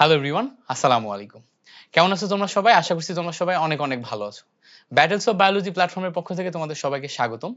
Hello everyone আসসালামু আলাইকুম কেমন আছো তোমরা সবাই? আশা করছি তোমরা সবাই অনেক অনেক ভালো আছো। ব্যাটেলস অফ বায়োলজি প্ল্যাটফর্মের পক্ষ থেকে তোমাদের সবাইকে স্বাগতম।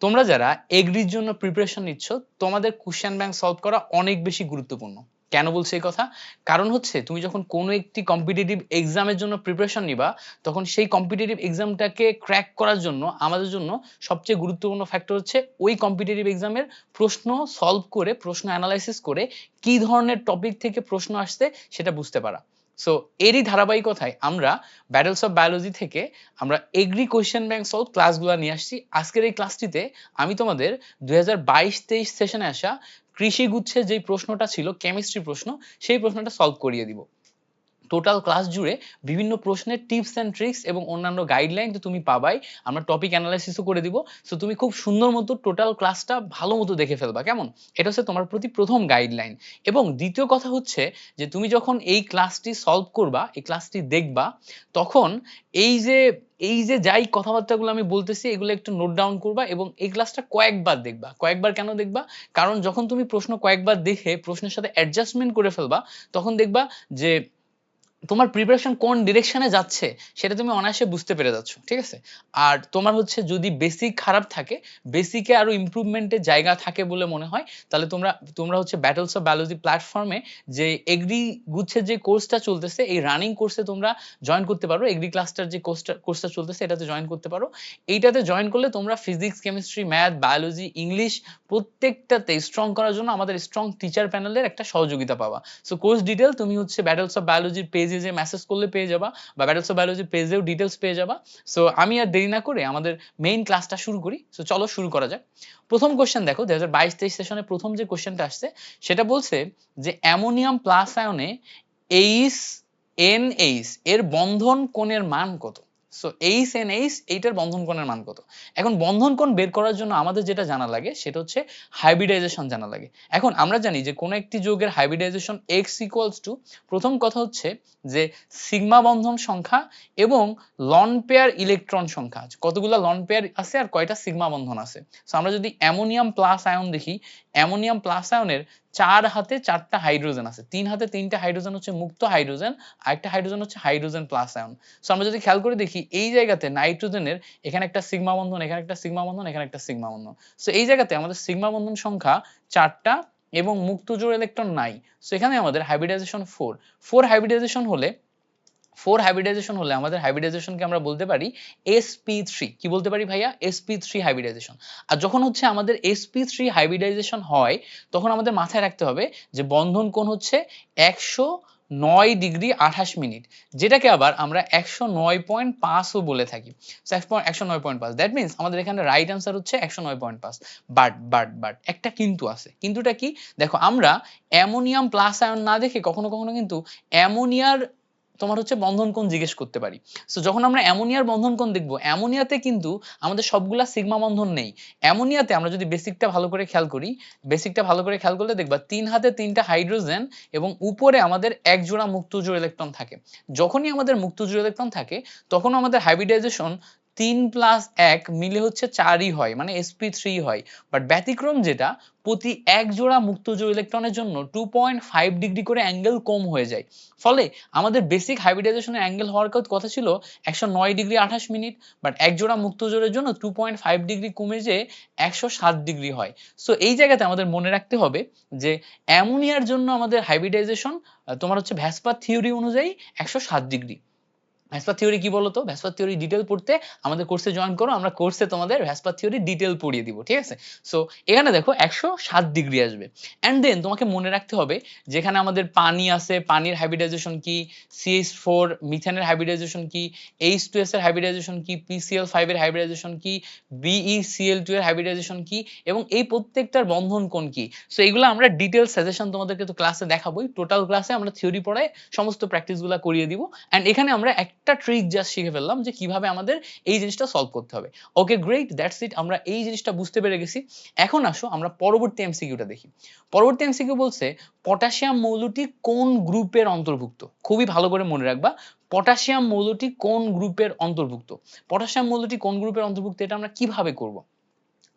তোমরা যারা এগ্রির জন্য প্রিপারেশন নিচ্ছ, তোমাদের কোশ্চেন ব্যাংক সলভ করা অনেক বেশি গুরুত্বপূর্ণ। কেন বলছি এই কথা? কারণ হচ্ছে, তুমি যখন কোনো একটি কম্পিটিটিভ এক্সামের জন্য প্রিপারেশন নিবা, তখন সেই কম্পিটিটিভ এক্সামটাকে ক্র্যাক করার জন্য আমাদের জন্য সবচেয়ে গুরুত্বপূর্ণ ফ্যাক্টর হচ্ছে ওই কম্পিটিটিভ এক্সামের প্রশ্ন সলভ করে, প্রশ্ন অ্যানালাইসিস করে কি ধরনের টপিক থেকে প্রশ্ন আসছে সেটা বুঝতে পারা। সো এরই ধারাবাহিকতায় আমরা ব্যাটেলস অফ বায়োলজি থেকে আমরা এগ্রি কোয়েশ্চেন ব্যাংক সলভ ক্লাসগুলো নিয়ে আসছি। আজকের এই ক্লাসটিতে আমি তোমাদের দুই হাজার বাইশ তেইশ সেশনে আসা কৃষি যে যেই প্রশ্নটা ছিল কেমিস্ট্রি প্রশ্ন সেই প্রশ্নটা সলভ করিয়ে দিব। টোটাল ক্লাস জুড়ে বিভিন্ন প্রশ্নের টিপস অ্যান্ড ট্রিক্স এবং অন্যান্য গাইডলাইন তো তুমি পাবাই, আমরা টপিক অ্যানালাইসিসও করে দিব। সো তুমি খুব সুন্দর মতো টোটাল ক্লাসটা ভালো মতো দেখে ফেলবা, কেমন? এটা হচ্ছে তোমার প্রতি প্রথম গাইডলাইন এবং দ্বিতীয় কথা হচ্ছে যে, তুমি যখন এই ক্লাসটি সলভ করবা, এই ক্লাসটি দেখবা, তখন এই যে এই যে যাই কথাবার্তাগুলো আমি বলতেছি, এগুলো একটু নোট ডাউন করবা এবং এই ক্লাসটা কয়েকবার দেখবা। কয়েকবার কেন দেখবা? কারণ যখন তুমি প্রশ্ন কয়েকবার দেখে প্রশ্নের সাথে অ্যাডজাস্টমেন্ট করে ফেলবা, তখন দেখবা যে তোমার প্রিপারেশন কোন ডিরেকশনে যাচ্ছে, সেটা তুমি অনায়াসে বুঝতে পেরে যাচ্ছ, ঠিক আছে? আর তোমার হচ্ছে যদি বেসিক খারাপ থাকে বেসিকে আরও ইমপ্রুভমেন্টের জায়গা থাকে বলে মনে হয়, তাহলে তোমরা তোমরা হচ্ছে ব্যাটলস অফ বায়োলজি প্ল্যাটফর্মে যে এগ্রি গুচ্ছের যে কোর্সটা চলতেছে, এই রানিং কোর্সে তোমরা জয়েন করতে পারো এগ্রি ক্লাসটার যে কোর্সটা কোর্সটা চলতেছে, এটাতে জয়েন করতে পারো। এইটাতে জয়েন করলে তোমরা physics chemistry math biology English প্রত্যেকটাতে স্ট্রং করার জন্য আমাদের স্ট্রং টিচার প্যানেলের একটা সহযোগিতা পাবা। সো কোর্স ডিটেল তুমি হচ্ছে ব্যাটলস অফ বায়োলজির পেজে যে মেসেজ করলে পেয়ে যাবা বা ব্যাটলস অফ বায়োলজির পেজেও ডিটেলস পেয়ে যাবা। সো আমি আর দেরি না করে আমাদের মেইন ক্লাসটা শুরু করি। সো চলো শুরু করা যাক। প্রথম কোশ্চেন দেখো দু হাজার বাইশ তেইশ সেশনে প্রথম যে কোশ্চেনটা আসছে, সেটা বলছে যে অ্যামোনিয়াম প্লাস আয়নে এইস এন এইস এর বন্ধন কোণের মান কত? সো এইচ এন এইচ এইটার বন্ধন কোণের মান কত? এখন বন্ধন কোণ বের করার জন্য আমাদের যেটা জানা লাগে, সেটা হচ্ছে হাইব্রিডাইজেশন জানা লাগে। এখন আমরা জানি যে কোনো একটি যৌগের হাইব্রিডাইজেশন এক্স ইকুয়ালস টু প্রথম কথা হচ্ছে যে সিগমা বন্ধন সংখ্যা এবং লন পেয়ার ইলেকট্রন সংখ্যা আছে। কতগুলো লন পেয়ার আছে আর কয়টা সিগমা বন্ধন আছে? সো আমরা যদি অ্যামোনিয়াম প্লাস আয়ন দেখি, অ্যামোনিয়াম প্লাস আয়নের চার হাতে চারটা হাইড্রোজেন আছে। তিন হাতে তিনটা হাইড্রোজেন হচ্ছে মুক্ত হাইড্রোজেন আর একটা হাইড্রোজেন হচ্ছে হাইড্রোজেন প্লাস আয়ন সো আমরা যদি খেয়াল করে দেখি, এই জায়গাতে নাইট্রোজেনের এখানে একটা সিগমা বন্ধন, এখানে একটা সিগমা বন্ধন, এখানে একটা সিগমা বন্ধন। সো এই জায়গাতে আমাদের সিগমা বন্ধন সংখ্যা চারটা এবং মুক্ত জোড় ইলেকট্রন নাই। সো এখানে আমাদের হাইব্রিডাইজেশন ফোর ফোর হাইব্রিডাইজেশন হলে ফোর হাইব্রিডাইজেশন হলে আমাদের হাইব্রিডাইজেশনকে আমরা বলতে পারি sp3 কি বলতে পারি ভাইয়া? Sp3 হাইব্রিডাইজেশন আর যখন হচ্ছে আমাদের sp3 হাইব্রিডাইজেশন হয়, তখন আমাদের মাথায় রাখতে হবে যে বন্ধন কোণ হচ্ছে একশো নয় ডিগ্রি আঠাশ মিনিট, যেটাকে আবার আমরা একশো নয় পয়েন্ট পাঁচও বলে থাকি। একশো নয় পয়েন্ট পাঁচ। দ্যাট মিনস আমাদের এখানে রাইট অ্যান্সার হচ্ছে একশো নয় পয়েন্ট পাঁচ। বাট বাট বাট একটা কিন্তু আছে। কিন্তুটা কি? দেখো, আমরা অ্যামোনিয়াম প্লাস আয়ন না দেখে কখনো কখনো কিন্তু অ্যামোনিয়ার তোমার হচ্ছে বন্ধন কোণ জিজ্ঞেস করতে পারি। সো যখন আমরা অ্যামোনিয়ার বন্ধন কোণ দেখব, অ্যামোনিয়াতে কিন্তু আমাদের সবগুলা সিগমা বন্ধন নেই। অ্যামোনিয়াতে আমরা যদি বেসিকটা ভালো করে খেয়াল করি, বেসিকটা ভালো করে খেয়াল করলে দেখবা তিন হাতে তিনটা হাইড্রোজেন এবং উপরে আমাদের এক জোড়া মুক্ত জোড় ইলেকট্রন থাকে। যখনই আমাদের মুক্ত জোড় ইলেকট্রন থাকে তখন আমাদের হাইব্রিডাইজেশন তিন প্লাস এক মিলে হচ্ছে চারই হয় মানে sp3 থ্রি হয়। বাট ব্যতিক্রম যেটা, প্রতি এক জোড়া মুক্ত জোড় ইলেকট্রনের জন্য টু পয়েন্ট ফাইভ ডিগ্রি করে অ্যাঙ্গেল কম হয়ে যায়। ফলে আমাদের বেসিক হাইব্রিডাইজেশনের অ্যাঙ্গেল হওয়ার কথা ছিল একশো নয় ডিগ্রি আঠাশ মিনিট বাট এক জোড়া মুক্ত জোড়ের জন্য টু পয়েন্ট ফাইভ ডিগ্রি কমে যেয়ে একশো সাত ডিগ্রি হয়। সো এই জায়গাতে আমাদের মনে রাখতে হবে যে অ্যামোনিয়ার জন্য আমাদের হাইব্রিডাইজেশন তোমার হচ্ছে ভ্যাসপার থিওরি অনুযায়ী একশো সাত ডিগ্রি ভ্যাসপার থিওরি কি বলতো? ভ্যাসপার থিওরি ডিটেল পড়তে আমাদের কোর্সে জয়েন করো, আমরা কোর্সে তোমাদের ভ্যাসপার থিওরি ডিটেল পড়িয়ে দিব, ঠিক আছে? সো এখানে দেখো একশো সাত ডিগ্রি আসবে। অ্যান্ড দেন তোমাকে মনে রাখতে হবে, যেখানে আমাদের পানি আছে, পানির হাইব্রিডাইজেশন কি? সিএইচ ফোর মিথেনের হাইব্রিডাইজেশন কি? এইচ টু এস এর হাইব্রিডাইজেশন কি? পিসিএল ফাইভ এর হাইব্রিডাইজেশন কি? বিইসিএল টু এর হাইব্রিডাইজেশন কি? এবং এই প্রত্যেকটার বন্ধন কোন কি? সো এগুলো আমরা ডিটেল সাজেশন তোমাদেরকে তো ক্লাসে দেখাবোই। টোটাল ক্লাসে আমরা থিওরি পড়ায় সমস্ত প্র্যাকটিসগুলো করিয়ে দিব। অ্যান্ড এখানে আমরা একটা ট্রিক জাস্ট শিখে ফেললাম যে কীভাবে আমাদের এই জিনিসটা সলভ করতে হবে। ওকে গ্রেট দ্যাটস ইট আমরা এই জিনিসটা বুঝতে পেরে গেছি। এখন আসো, আমরা পরবর্তী এমসিকিউটা দেখি। পরবর্তী এমসিকিউ বলছে পটাশিয়াম মৌলটি কোন গ্রুপের অন্তর্ভুক্ত? খুবই ভালো করে মনে রাখবা পটাশিয়াম মৌলটি কোন গ্রুপের অন্তর্ভুক্ত? পটাশিয়াম মৌলটি কোন গ্রুপের অন্তর্ভুক্ত, এটা আমরা কীভাবে করব?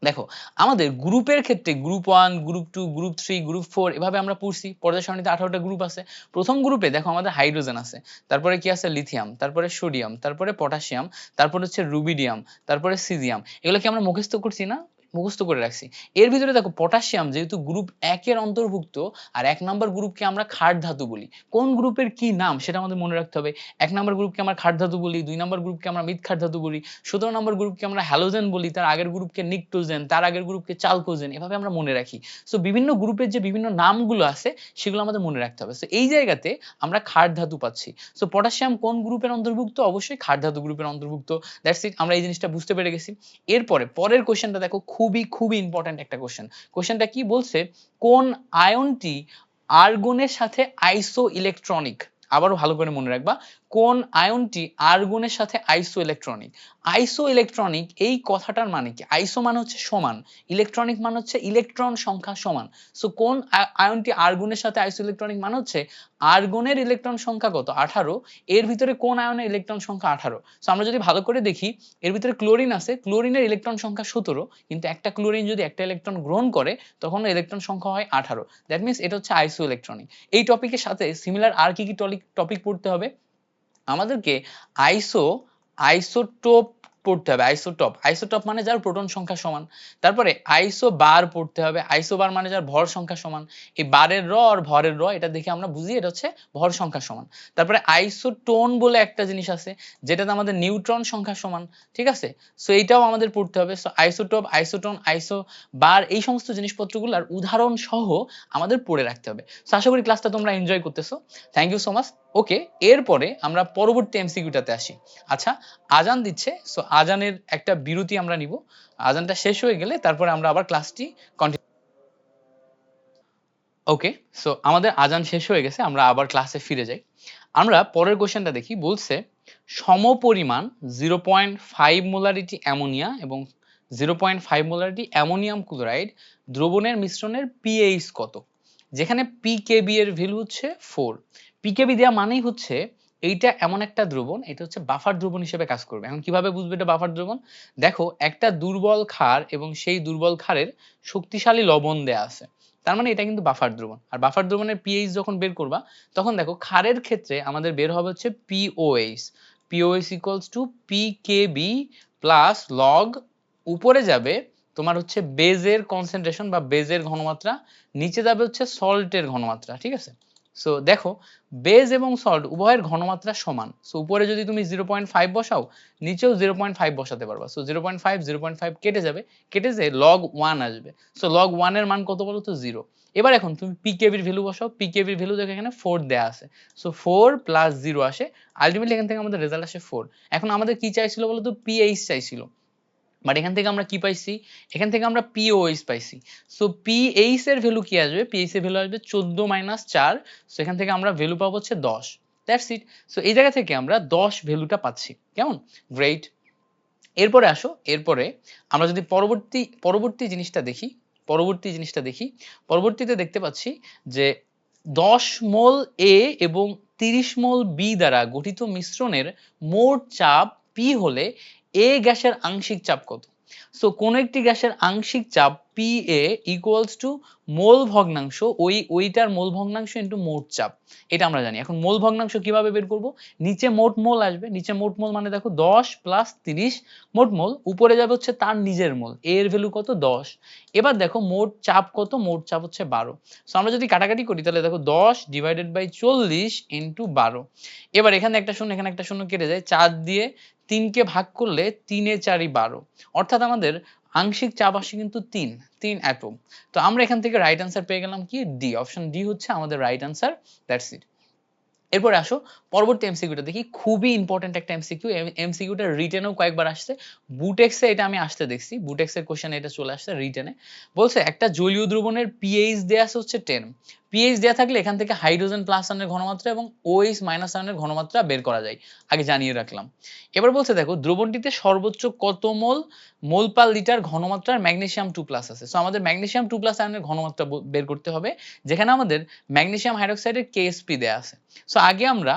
দেখো, আমাদের গ্রুপের ক্ষেত্রে group one group two group three group four এভাবে আমরা পড়ছি। পর্যায় সারণীতে আঠারোটা গ্রুপ আছে। প্রথম গ্রুপে দেখো আমাদের হাইড্রোজেন আছে। তারপরে কি আছে? লিথিয়াম তারপরে সোডিয়াম তারপরে পটাশিয়াম তারপরে হচ্ছে রুবিডিয়াম তারপরে সিজিয়াম এগুলো কি আমরা মুখস্থ করছি না? মুখস্থ করে রাখছি। এর ভিতরে দেখো পটাশিয়াম যেহেতু গ্রুপ একের অন্তর্ভুক্ত, আর এক নম্বর গ্রুপকে আমরা খাট ধাতু বলি। কোন গ্রুপের কি নাম সেটা আমাদের মনে রাখতে হবে। এক নম্বর গ্রুপকে আমরা খাট ধাতু বলি, দুই নম্বর গ্রুপকে আমরা মিথ খাট ধাতু বলি, সতেরো নম্বর গ্রুপকে আমরা হ্যালোজেন বলি, তার আগের গ্রুপকে নিকটোজেন, তার আগের গ্রুপকে চালকোজেন, এভাবে আমরা মনে রাখি। সো বিভিন্ন গ্রুপের যে বিভিন্ন নামগুলো আছে, সেগুলো আমাদের মনে রাখতে হবে। সো এই জায়গাতে আমরা খাট ধাতু পাচ্ছি। সো পটাশিয়াম কোন গ্রুপের অন্তর্ভুক্ত? অবশ্যই খাট ধাতু গ্রুপের অন্তর্ভুক্ত। দ্যাটস ইট আমরা এই জিনিসটা বুঝতে পেরে গেছি। এরপরে, পরের কোশ্চেনটা দেখো খুবই খুবই ইম্পর্ট্যান্ট একটা কোশ্চেন কোশ্চেনটা কি বলছে? কোন আয়নটি আর্গনের সাথে আইসো ইলেকট্রনিক আবারও ভালো করে মনে রাখবা। কোন আয়নটি আর্গনের সাথে আইসো ইলেকট্রনিক আইসো ইলেকট্রনিক এই কথাটার মানে কি? আইসো মানে হচ্ছে সমান, ইলেকট্রনিক মানে হচ্ছে ইলেকট্রন সংখ্যা সমান। সো কোন আয়নটি আর্গনের সাথে আইসো ইলেকট্রনিক মানে হচ্ছে আর্গনের ইলেকট্রন সংখ্যা কত? আঠারো। এর ভিতরে কোন আয়নের ইলেকট্রন সংখ্যা আঠারো? সো আমরা যদি ভালো করে দেখি, এর ভিতরে ক্লোরিন আছে। ক্লোরিনের ইলেকট্রন সংখ্যা সতেরো, কিন্তু একটা ক্লোরিন যদি একটা ইলেকট্রন গ্রহণ করে, তখন ইলেকট্রন সংখ্যা হয় আঠারো। দ্যাট মিনস এটা হচ্ছে আইসো ইলেকট্রনিক এই টপিকের সাথে সিমিলার আর কি কি টপিক পড়তে হবে? আমাদেরকে আইসো, আইসোটোপ পড়তে হবে, আইসোটপ। আইসোটপ মানে যার প্রোটন সংখ্যা সমান। তারপরে আইসো বার পড়তে হবে। আইসো বার মানে যার ভর সংখ্যা সমান। এই বারের র আর ভরের র, এটা দেখে আমরা বুঝি এটা হচ্ছে ভর সংখ্যা সমান। তারপরে আইসোটোন বলে একটা জিনিস আছে, যেটাতে আমাদের নিউট্রন সংখ্যা সমান, ঠিক আছে? সো এইটাও আমাদের পড়তে হবে। সো আইসোটোপ, আইসোটোন, আইসো বার, এই সমস্ত জিনিসপত্রগুলোর উদাহরণ সহ আমাদের পড়ে রাখতে হবে। সো আশা করি ক্লাসটা তোমরা এনজয় করতেছো। Thank you so much okay এরপরে আমরা পরবর্তী এমসিকিউটাতে আসি। আচ্ছা আজান দিচ্ছে সো আজানের একটা বিরতি আমরা নিব। আজানটা শেষ হয়ে গেলে তারপরে আমরা আবার ক্লাসটি কন্টিনিউ ওকে সো আমাদের আজান শেষ হয়ে গেছে, আমরা আবার ক্লাসে ফিরে যাই। আমরা পরের কোশ্চেনটা দেখি, বলছে, সমপরিমাণ zero point five molarity ammonia এবং zero point five molarity ammonium chloride দ্রবণের মিশ্রণের পিএইচ কত? যেখানে পিকেবি এর ভ্যালু হচ্ছে ফোর পিকেবি দেওয়া মানেই হচ্ছে এইটা এমন একটা দ্রবণ, এটা হচ্ছে বাফার দ্রবণ হিসেবে কাজ করবে। এখন কীভাবে বুঝবে এটা বাফার দ্রবণ? দেখো, একটা দুর্বল ক্ষার এবং সেই দুর্বল ক্ষারের শক্তিশালী লবণ দেয়া আছে। তার মানে এটা কিন্তু বাফার দ্রবণ। আর বাফার দ্রবণের পিএইচ যখন বের করবা, তখন দেখো ক্ষারের ক্ষেত্রে আমাদের বের হবে হচ্ছে pOH pOH equals to pKb plus log উপরে যাবে তোমার হচ্ছে বেজের কনসেন্ট্রেশন বা বেজের ঘনমাত্রা, নিচে যাবে হচ্ছে সল্টের ঘনমাত্রা, ঠিক আছে? সো দেখো বেজ এবং সল্ট উভয়ের ঘনমাত্রা সমান। সো উপরে যদি তুমি জিরো পয়েন্ট ফাইভ বসাও, নিচেও জিরো পয়েন্ট ফাইভ বসাতে পারবা। So zero point five zero point five কেটে যাবে, কেটে যে লগ ওয়ান আসবে। সো লগ ওয়ানের মান কত বলো তো জিরো এবার এখন তুমি পিকেবির ভ্যালু বসাও। পিকেবির ভ্যালু দেখো এখানে ফোর দেয়া আছে। সো ফোর প্লাস জিরো আসে। আলটিমেটলি এখান থেকে আমাদের রেজাল্ট আসে ফোর এখন আমাদের কি চাইছিল বলো তো পিএইচ চাইছিল। বাট এখান থেকে আমরা কি পাইছি? এখান থেকে আমরা পিওএইচ পাইছি। সো পিএইচ এর ভ্যালু কি আসবে? পিএইচ এর ভ্যালু আসবে চোদ্দ মাইনাস চার। সো এখান থেকে আমরা ভ্যালু পাবো হচ্ছে দশ। দ্যাটস ইট সো এই জায়গা থেকে আমরা দশ ভ্যালুটা পাচ্ছি। কেমন? গ্রেট এরপরে আসো। এরপরে আমরা যদি পরবর্তী পরবর্তী জিনিসটা দেখি, পরবর্তী জিনিসটা দেখি, পরবর্তীতে দেখতে পাচ্ছি যে দশ মোল এ এবং তিরিশ মোল বি দ্বারা গঠিত মিশ্রণের মোট চাপ পি হলে এ গ্যাসের আংশিক চাপ কত? সো কোন একটি গ্যাসের আংশিক চাপ P A equals to mole ভগ্নাংশ, ওই, ওইটার মোল ভগ্নাংশ ইন্টু মোট চাপ। এটা আমরা জানি। এখন মোল ভগ্নাংশ কীভাবে বের করব? নিচে মোট মোল আসবে। নিচে মোট মোল মানে দেখো দশ প্লাস তিরিশ, মোট মোল উপরে যাবে হচ্ছে তার নিজের মোল এর ভ্যালু কত? দশ। এবার দেখো মোট চাপ কত? মোট চাপ হচ্ছে বারো। সো আমরা যদি কাটাকাটি করি, তাহলে দেখো দশ ডিভাইডেড বাই চল্লিশ ইন্টু বারো। এবার এখানে একটা শূন্য, এখানে একটা শূন্য কেটে যায়। চার দিয়ে তিনকে ভাগ করলে তিনে চারি বারো। অর্থাৎ আমাদের আংশিক চাপ আসে কিন্তু তিন তিন অ্যাটম তো আমরা এখান থেকে রাইট আনসার পেয়ে গেলাম কি? ডি অপশন ডি হচ্ছে আমাদের রাইট আনসার দ্যাটস ইট এরপরে আসো, পরবর্তী এমসিকিউটা দেখি। খুবই ইম্পর্টেন্ট একটা এমসিকিউ এমসিকিউটা রিটেনেও কয়েকবার আসছে। বুটেক্সে এটা আমি আসতে দেখছি। বুটেক্সের কোশ্চেন এটা চলে আসছে রিটেনে বলছে, একটা জলীয় দ্রবণের পিএইচ দেয়া আছে হচ্ছে টেন পিএইচ দেওয়া থাকলে এখান থেকে হাইড্রোজেন প্লাস আয়নের ঘনমাত্রা এবং ওএইচ মাইনাস আয়নের ঘনমাত্রা বের করা যায়। আগে জানিয়ে রাখলাম। এবার বলছে, দেখো, দ্রবণটিতে সর্বোচ্চ কত মোল? মোল পার লিটার ঘনমাত্রার ম্যাগনেসিয়াম টু প্লাস আছে। সো আমাদের ম্যাগনেসিয়াম টু প্লাস আয়নের ঘনমাত্রা বের করতে হবে, যেখানে আমাদের ম্যাগনেসিয়াম হাইড্রোক্সাইডের কেএসপি দেয়া আছে। সো আগে আমরা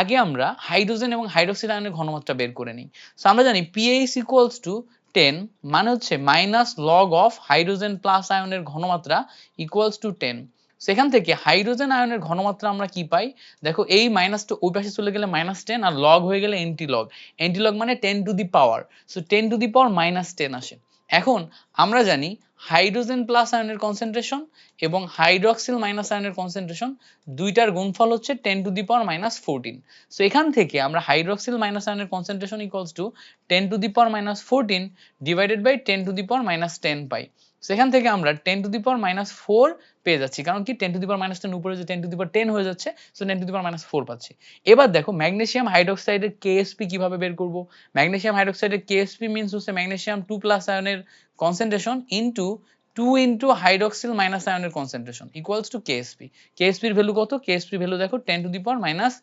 আগে আমরা হাইড্রোজেন এবং হাইড্রোক্সিড আয়নের ঘনমাত্রা বের করে নিই। সো আমরা জানি পিএইচ ইকুয়ালস টু টেন মানে হচ্ছে minus log of hydrogen plus আয়নের ঘনমাত্রা ইকুয়ালস টু টেন সেখান থেকে হাইড্রোজেন আয়নের ঘনমাত্রা আমরা কি পাই? দেখো, এই মাইনাসটা ওই পাশে চলে গেলে মাইনাস টেন আর লগ হয়ে গেলে এন্টি লগ এন্টি লগ মানে ten to the power so ten to the power minus ten আসে। এখন আমরা জানি হাইড্রোজেন প্লাস আয়নের কনসেন্ট্রেশন এবং হাইড্রক্সিল মাইনাস আয়নের কনসেন্ট্রেশন দুইটার গুণফল হচ্ছে ten to the power minus fourteen so এখান থেকে আমরা হাইড্রক্সিল মাইনাস আয়নের concentration equals to ten to the power minus fourteen divided by ten to the power minus ten পাই। সেখান থেকে আমরা ten to the power minus four পেয়ে যাচ্ছি। কারণ কি? Ten to the power minus ten উপরে যে ten to the power ten হয়ে যাচ্ছে so ten to the power minus four পাচ্ছি। এবার দেখো ম্যাগনেসিয়াম হাইড্রোক্সাইডের কেএসপি কীভাবে বের করব? ম্যাগনেসিয়াম হাইড্রোক্সাইডের কেএসপি মিনস হচ্ছে ম্যাগনেসিয়াম টু প্লাস আয়নের concentration into two into hydroxyl minus আয়নের কনসেন্ট্রেশন ইকুয়ালস টু কেএসপি কেএসপির ভ্যালু কত? কেএসপির ভ্যালু দেখো ten to the power minus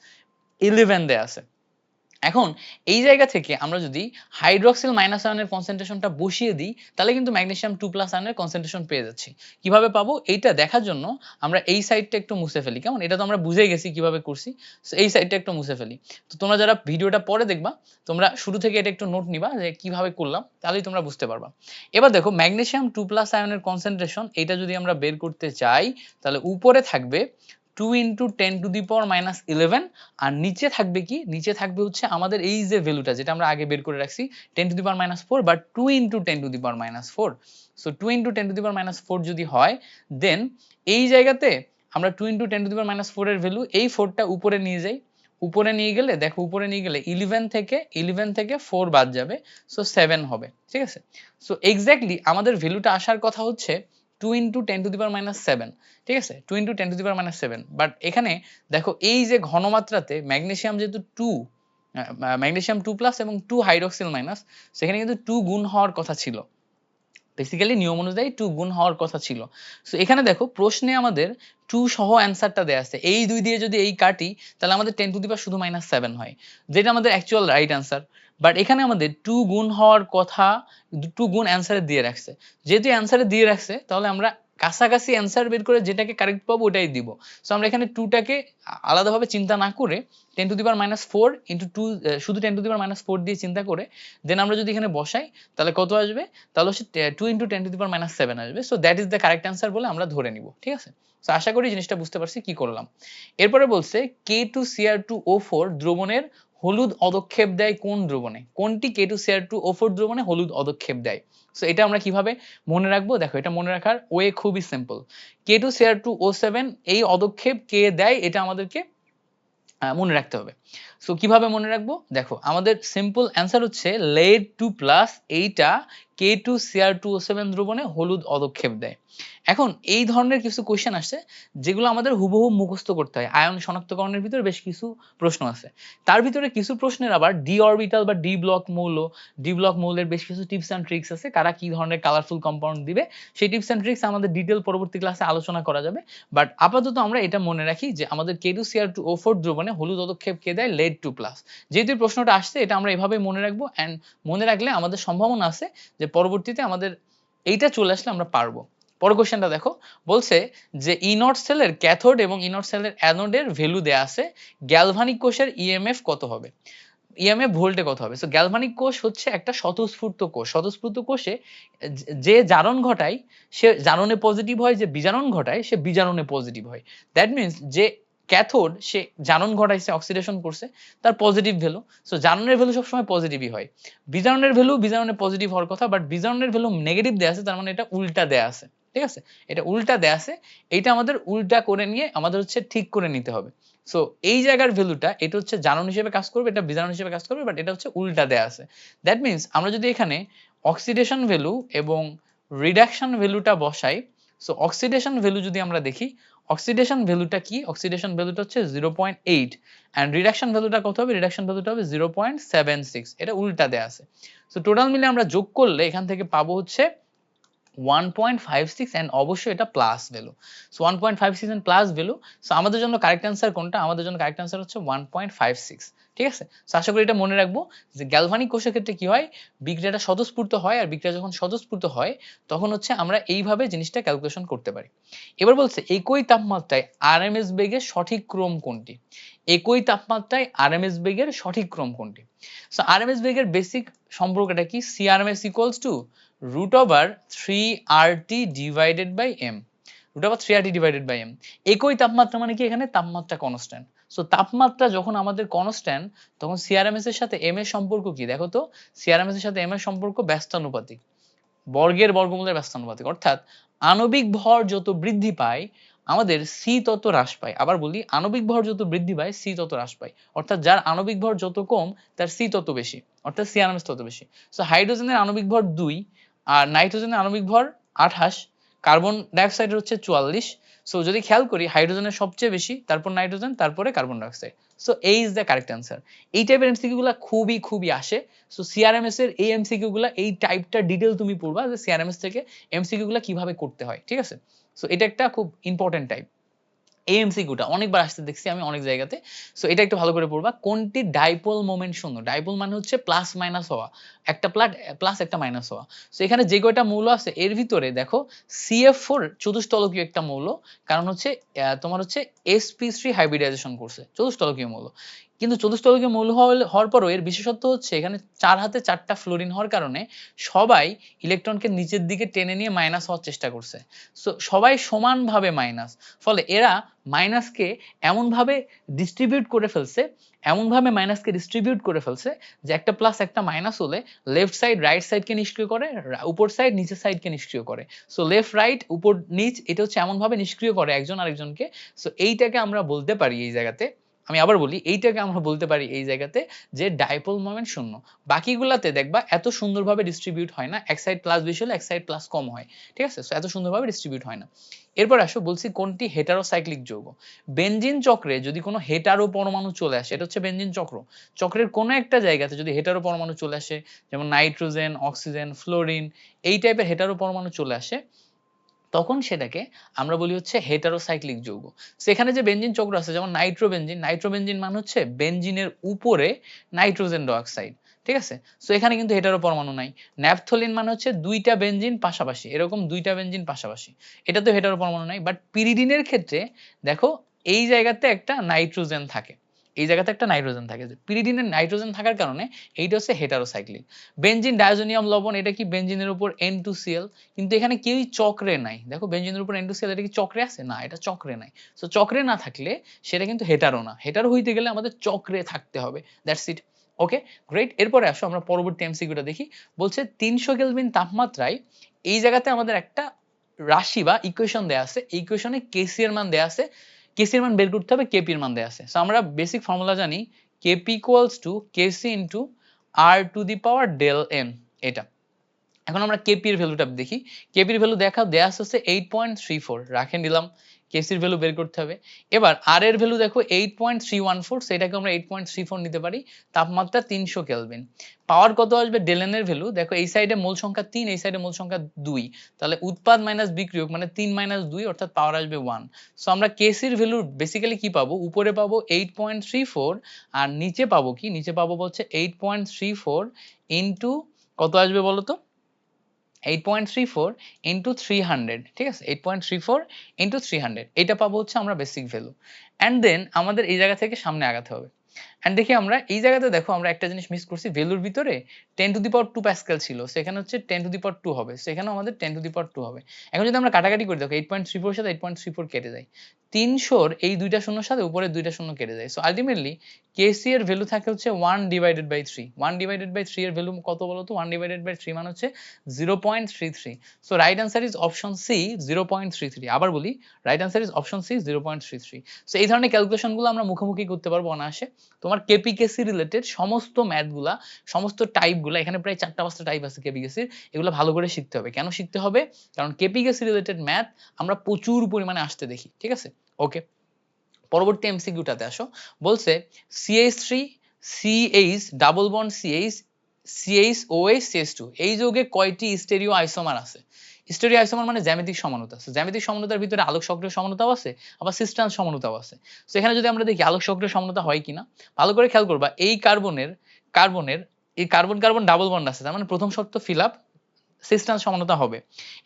eleven দেয়া আছে। এখন এই জায়গা থেকে আমরা যদি হাইড্রক্সিল মাইনাস আয়নের কনসেন্ট্রেশনটা বসিয়ে দিই, তাহলে কিন্তু ম্যাগনেসিয়াম টু প্লাস আয়নের কনসেন্ট্রেশন পেয়ে যাচ্ছি। কীভাবে পাবো? এইটা দেখার জন্য আমরা এই সাইডটা একটু মুছে ফেলি। কেমন? এটা তো আমরা বুঝে গেছি কীভাবে করছি। এই সাইডটা একটু মুছে ফেলি। তো তোমরা যারা ভিডিওটা পরে দেখবা, তোমরা শুরু থেকে এটা একটু নোট নিবা যে কীভাবে করলাম, তাহলেই তোমরা বুঝতে পারবা। এবার দেখো ম্যাগনেসিয়াম টু প্লাস আয়নের কনসেন্ট্রেশন এটা যদি আমরা বের করতে চাই, তাহলে উপরে থাকবে two into ten to the power minus eleven আর নিচে থাকবে কি? নিচে থাকবে হচ্ছে আমাদের এই যে ভ্যালুটা যেটা আমরা আগে বের করে রাখছি ten to the power minus four বা two into ten to the power minus four so two into ten to the power minus four যদি হয় দেন এই জায়গাতে আমরা two into ten to the power minus ফোরের value এই ফোরটা উপরে নিয়ে যাই। উপরে নিয়ে গেলে, দেখো উপরে নিয়ে গেলে ইলেভেন থেকে ইলেভেন থেকে ফোর বাদ যাবে সো সেভেন হবে, ঠিক আছে? সো এক্স্যাক্টলি আমাদের ভ্যালুটা আসার কথা হচ্ছে two into ten to the power minus seven ঠিক আছে? Two into ten to the power minus seven but এখানে দেখো, এই যে ঘনমাত্রাতে ম্যাগনেসিয়াম যেহেতু টু ম্যাগনেসিয়াম টু প্লাস এবং টু হাইড্রক্সিল মাইনাস সেখানে কিন্তু টু গুণ হওয়ার কথা ছিল। বেসিক্যালি নিয়ম অনুযায়ী টু গুণ হওয়ার কথা ছিল। সো এখানে দেখো, প্রশ্নে আমাদের টু সহ অ্যান্সারটা দেয়া আছে। এই দুই দিয়ে যদি এই কাটি, তাহলে আমাদের টেন টু দি পাওয়ার শুধু মাইনাস সেভেন হয়। যেটা আমাদের অ্যাকচুয়াল রাইট অ্যান্সার বাট এখানে আমাদের টু গুণ হওয়ার কথা টু গুণ অ্যান্সারে দিয়ে রাখছে। যেহেতু অ্যান্সারে দিয়ে রাখছে, তাহলে আমরা কাছাকাছি অ্যান্সার বের করে যেটাকে কারেক্ট পাবো ওটাই দিব। সো আমরা এখানে টুটাকে আলাদাভাবে চিন্তা না করে ten to the power minus four into two শুধু ten to the power minus four দিয়ে চিন্তা করে দেন আমরা যদি এখানে বসাই, তাহলে কত আসবে? তাহলে হচ্ছে two into ten to the power minus seven আসবে। So that is the correct answer বলে আমরা ধরে নিব, ঠিক আছে? সো আশা করি জিনিসটা বুঝতে পারছি কি করলাম। এরপরে বলছে K two CR two O four দ্রবণের হলুদ অদক্ষেপ দেয় কোন দ্রবণে কোনটি K two CR two O four দ্রবণে হলুদ অদক্ষেপ দেয়? সো এটা আমরা কীভাবে মনে রাখব? দেখো, এটা মনে রাখার ওয়ে খুবই simple K two CR two O seven এই অদক্ষেপ কে দেয়, এটা আমাদেরকে মনে রাখতে হবে। সো কীভাবে মনে রাখব? দেখো, আমাদের সিম্পল অ্যান্সার হচ্ছে লেড টু প্লাস এইটা K two CR two seven দ্রবণে হলুদ অদক্ষেপ দেয়। এখন এই ধরনের কিছু কোয়েশ্চেন আসছে যেগুলো আমাদের হুবহু মুখস্থ করতে হয়। আয়ন শনাক্তকরণের ভিতরে বেশ কিছু প্রশ্ন আছে। তার ভিতরে কিছু প্রশ্নের আবার ডি অরবিটাল বা ডি ব্লক মৌল ডি ব্লক মৌলের বেশ কিছু টিপস অ্যান্ড ট্রিক্স আছে, কারা কি ধরনের কালারফুল কম্পাউন্ড দিবে। সেই টিপস অ্যান্ড ট্রিক্স আমাদের ডিটেল পরবর্তী ক্লাসে আলোচনা করা যাবে। বাট আপাতত আমরা এটা মনে রাখি যে আমাদের K two CR two O four দ্রবণে হলুদ পদক্ষেপ কে দেয় লেড টু প্লাস যেহেতু প্রশ্নটা আসছে, এটা আমরা এভাবে মনে রাখব। অ্যান্ড মনে রাখলে আমাদের সম্ভাবনা আছে যে পরবর্তীতে আমাদের এইটা চলে আসলে আমরা পারব। পরের কোশ্চেনটা দেখো, বলছে যে ইনট সেলের ক্যাথোড এবং ইনট সেলের অ্যানোডের ভ্যালু দেয়া আছে গ্যালভানিক কোষের ইএমএফ কত হবে? ইএমএফ ভোল্টে কত হবে? সো গ্যালভানিক কোষ হচ্ছে একটা স্বতঃস্ফূর্ত কোষ। স্বতঃস্ফূর্ত কোষে যে- যে জারণ ঘটায়, সে জারণে পজিটিভ হয়, যে বিজারণ ঘটায়, সে বিজারণে পজিটিভ হয়। দ্যাট মিন্স যে ক্যাথোড, সে জারণ ঘটাইছে অক্সিডেশন করছে, তার পজিটিভ ভ্যালু সো জারণের ভ্যালু সবসময় পজিটিভই হয়। বিজারণের ভ্যালু বিজারণে পজিটিভ হওয়ার কথা বাট বিজারণের ভ্যালু নেগেটিভ দেয়া আছে, তার মানে এটা উল্টা দেয়া আছে। ঠিক আছে? এটা উল্টা দেয়া আছে, এইটা আমাদের উল্টা করে নিয়ে আমাদের হচ্ছে ঠিক করে নিতে হবে। সো এই জায়গার ভ্যালুটা এটা হচ্ছে জানন হিসেবে কাজ করবে, এটা বিজারণ হিসেবে কাজ করবে বাট এটা হচ্ছে উল্টা দেয়া আছে। দ্যাট মিন্স আমরা যদি এখানে অক্সিডেশন ভ্যালু এবং রিডাকশন ভ্যালুটা বসাই সো অক্সিডেশন ভ্যালু যদি আমরা দেখি অক্সিডেশন ভ্যালুটা কি? অক্সিডেশন ভ্যালুটা হচ্ছে zero point eight and reduction ভ্যালুটা কত হবে? রিডাকশন ভ্যালুটা হবে জিরো পয়েন্ট সেভেন সিক্স এটা উল্টা দেয়া আছে। সো টোটাল মিলে আমরা যোগ করলে এখান থেকে পাবো হচ্ছে ওয়ান অবশ্যই এটা plus value so point five plus value so আমাদের জন্য কারেক্ট অ্যান্সার কোনটা? আমাদের জন্য কারেক্ট অ্যান্সার হচ্ছে ঠিক আছে? সো আশা করি এটা মনে রাখব যে গ্যালভানিক কোষের ক্ষেত্রে কি হয়? বিক্রিয়াটা স্বতঃস্ফূর্ত হয় আর বিক্রিয়া যখন স্বতঃস্ফূর্ত হয়, তখন হচ্ছে আমরা এইভাবে জিনিসটা ক্যালকুলেশন করতে পারি। এবার বলছে, একই তাপমাত্রায় আরএমএস বেগের সঠিক ক্রম কোনটি? একই তাপমাত্রায় আরএমএস বেগের সঠিক ক্রম কোনটি? সো আরএমএস বেগের বেসিক সম্পর্কটা কি? CRMS equals to root over three R T divided by M root over three R T divided by M একই তাপমাত্রা মানে কি এখানে? তাপমাত্রা কনস্ট্যান্ট সো তাপমাত্রা যখন আমাদের কনস্ট্যান্ট তখন সিআরএমএস এর সাথে এম এর সম্পর্ক কি? দেখো তো সিআরএমএস এর সাথে এম এর সম্পর্ক ব্যস্তানুপাতিক। বর্গের বর্গমূলের ব্যস্তানুপাতিক। অর্থাৎ আণবিক ভর যত বৃদ্ধি পায় আমাদের সি তত হ্রাস পায়। আবার বলি, আণবিক ভর যত বৃদ্ধি পায় সি তত হ্রাস পায়। অর্থাৎ যার আণবিক ভর যত কম, তার সি তত বেশি। অর্থাৎ সি সিআরএমএস তত বেশি। সো হাইড্রোজেনের আণবিক ভর দুই আর নাইট্রোজেনের আণবিক ভর আঠাশ। কার্বন ডাইঅক্সাইডের হচ্ছে চুয়াল্লিশ। সো যদি খেয়াল করি হাইড্রোজেনের সবচেয়ে বেশি, তারপর নাইট্রোজেন তারপরে কার্বন ডাইঅক্সাইড সো এই ইজ দ্য কারেক্ট অ্যান্সার এই টাইপের এমসিকিউ গুলা খুবই খুবই আসে। সো সিআরএমএস এর এই এমসিকিউ গুলা, এই টাইপটা ডিটেল তুমি পড়বা যে সিআরএমএস থেকে এমসিকিউ গুলা কীভাবে করতে হয়, ঠিক আছে? সো এটা একটা খুব ইম্পর্টেন্ট টাইপ এই এমসিকিউটা অনেকবার আসতে দেখছি আমি অনেক জায়গাতে। সো এটা একটু ভালো করে পড়বা। কোনটি ডাইপোল মোমেন্ট শূন্য ডাইপোল মানে হচ্ছে প্লাস মাইনাস হওয়া। একটা প্লাস প্লাস একটা মাইনাস হওয়া। সো এখানে যে কয়টা মৌল আছে, এর ভিতরে দেখো সিএফ ফোর চতুস্তলকীয় একটা মৌল। কারণ হচ্ছে তোমার হচ্ছে এসপি থ্রি হাইব্রিডাইজেশন করছে। চতুস্তলকীয় মৌল। কিন্তু চতুস্তলকীয় মৌল হওয়ার পরও এর বিশেষত্ব হচ্ছে এখানে চার হাতে চারটা ফ্লোরিন হওয়ার কারণে সবাই ইলেকট্রনকে নিচের দিকে টেনে নিয়ে মাইনাস হওয়ার চেষ্টা করছে। সো সবাই সমানভাবে মাইনাস ফলে এরা মাইনাসকে এমনভাবে ডিস্ট্রিবিউট করে ফেলছে, এমনভাবে মাইনাসকে ডিস্ট্রিবিউট করে ফেলছে যে একটা প্লাস একটা মাইনাস হলে লেফট সাইড রাইট সাইডকে নিষ্ক্রিয় করে উপর সাইড নিচের সাইডকে নিষ্ক্রিয় করে। সো লেফট রাইট উপর, নিচ, এটা হচ্ছে এমনভাবে নিষ্ক্রিয় করে একজন আরেকজনকে। সো এইটাকে আমরা বলতে পারি এই জায়গাতে। আমি আবার বলি, এইটাকে আমরা বলতে পারি এই জায়গাতে যে ডাইপোল মোমেন্ট শূন্য। বাকিগুলাতে দেখবা এত সুন্দরভাবে ডিস্ট্রিবিউট হয় না, এক সাইড প্লাস বেশি হলে এক সাইড প্লাস কম হয়, ঠিক আছে? এত সুন্দরভাবে ডিস্ট্রিবিউট হয় না। এরপর আসো, বলছি কোনটি হেটারোসাইক্লিক যৌগ? বেনজিন চক্রে যদি কোনো হেটারো পরমাণু চলে আসে, এটা হচ্ছে বেনজিন চক্র। চক্রের কোনো একটা জায়গাতে যদি হেটারো পরমাণু চলে আসে, যেমন নাইট্রোজেন অক্সিজেন ফ্লোরিন এই টাইপের হেটারো পরমাণু চলে আসে তখন সেটাকে আমরা বলি হচ্ছে হেটারোসাইক্লিক যৌগ। সেখানে যে বেনজিন চক্র আছে, যেমন নাইট্রোবেনজিন নাইট্রোবেনজিন মানে হচ্ছে বেনজিনের উপরে নাইট্রোজেন ডাইঅক্সাইড ঠিক আছে? সো এখানে কিন্তু হেটারো পরমাণু নাই। ন্যাপথলিন মানে হচ্ছে দুইটা বেনজিন পাশাপাশি, এরকম দুইটা বেনজিন পাশাপাশি। এটা তো হেটারো পরমাণু নাই বাট পিরিডিনের ক্ষেত্রে দেখো এই জায়গাতে একটা নাইট্রোজেন থাকে। এই জায়গাতে একটা নাইট্রোজেন থাকে। পিরিডিনের নাইট্রোজেন থাকার কারণে এইটা হচ্ছে হেটারোসাইক্লিক বেনজিন ডায়োজোনিয়াম লবণ, এটা কি বেনজিনের উপর এন টু সিএল কিন্তু এখানে কেউই চক্রে নাই। দেখো বেনজিনের উপর এন টু সিএল এটা কি চক্রে আছে? না, এটা চক্রে নাই। সো চক্রে না থাকলে সেটা কিন্তু হেটারো না। হেটারো হইতে গেলে আমাদের চক্রে থাকতে হবে। দ্যাটস ইট ওকে গ্রেট এরপরে আসো, আমরা পরবর্তী এমসিকিউটা দেখি। বলছে তিনশো কেলভিন তাপমাত্রায় এই জায়গাতে আমাদের একটা রাশি বা ইকুয়েশন দেয়া আছে। ইকুয়েশনে কেসি এর মান দেয়া আছে। কেসি এর মান বের করতে হবে কেপি এর মান দেয়া আছে। সো আমরা বেসিক ফর্মুলা জানি KP equals to KC into R to the power del N এটা। এখন আমরা কেপি এর ভ্যালুটা দেখি। কেপির ভ্যালু দেখা, দেয়া আছে এইট পয়েন্ট থ্রি ফোর রাখেন, দিলাম। কেসির ভ্যালু বের করতে হবে। এবার আর এর ভ্যালু দেখো eight point three one four সেটাকে আমরা এইট পয়েন্ট থ্রি ফোর নিতে পারি। তাপমাত্রা তিনশো কেলভিন পাওয়ার কত আসবে? ডেলেন এর ভ্যালু দেখো এই সাইডে মূল সংখ্যা তিন, এই সাইডে মূল সংখ্যা দুই। তাহলে উৎপাদ মাইনাস বিক্রিয়ক মানে তিন মাইনাস দুই, অর্থাৎ পাওয়ার আসবে ওয়ান সো আমরা কেসির ভ্যালু বেসিক্যালি কি পাবো? উপরে পাবো এইট পয়েন্ট থ্রি ফোর আর নিচে পাবো কি? নিচে পাবো হচ্ছে eight point three four into কত আসবে বলো তো eight point three four into three hundred ঠিক আছে? Eight point three four into three hundred এটা পাবো হচ্ছে আমরা বেসিক ভ্যালু অ্যান্ড দেন আমাদের এই জায়গা থেকে সামনে আগাতে হবে। অ্যান্ড দেখি আমরা, এই জায়গাতে দেখো আমরা একটা জিনিস মিস করছি ভ্যালুর ভিতরে ten to the power two pascal ছিল, সেখানে হচ্ছে ten to the power two হবে, সেখানেও আমাদের ten to the power two হবে। এখন যদি আমরা কাটাকাটি করি, দেখো এইট পয়েন্ট থ্রি ফোর সাথে এইট পয়েন্ট থ্রি ফোর কেটে যায় তিনশোর এই দুইটা শূন্যর সাথে উপরে দুইটা শূন্য কেটে যায় সো আলটিমেটলি কেসি এর ভ্যালু থাকে হচ্ছে one divided by three one divided by three এর ভ্যালু কত বলো তো? ওয়ান ডিভাইডেড বাই থ্রি মানে হচ্ছে zero point three three so right answer is option C zero point three three আবার বলি right answer is option C zero point three three so এই ধরনের ক্যালকুলেশনগুলো আমরা মুখোমুখি করতে পারব অনায়াসে। তোমার কেপিকেসি রিলেটেড সমস্ত ম্যাথগুলা সমস্ত টাইপগুলো এখানে প্রায় চারটা পাঁচটা টাইপ আছে কেপিকেসির এগুলো ভালো করে শিখতে হবে। কেন শিখতে হবে? কারণ কেপিকেসি রিলেটেড ম্যাথ আমরা প্রচুর পরিমাণে আসতে দেখি, ঠিক আছে? ওকে পরবর্তী এমসিকিউটাতে আসো। বলছে CH three CH double bond CH CH OH CS two এই যৌগে কয়টি স্টেরিও আইসোমার আছে? স্টেরিও আইসোমার মানে জ্যামিতিক সমানতা। আছে জ্যামিতিক সমানতার ভিতরে আলোক সক্রিয় সমানতাও আছে, আবার সিস্টান্স সমানতাও আছে। তো এখানে যদি আমরা দেখি আলোক সক্রিয় সমানতা হয় কিনা, ভালো করে খেয়াল করবা, এই কার্বনের কার্বনের, এই কার্বন কার্বন ডাবল বন্ড আছে, তার মানে প্রথম শর্ত ফিল আপ সিস্টান্স সমানতা হবে।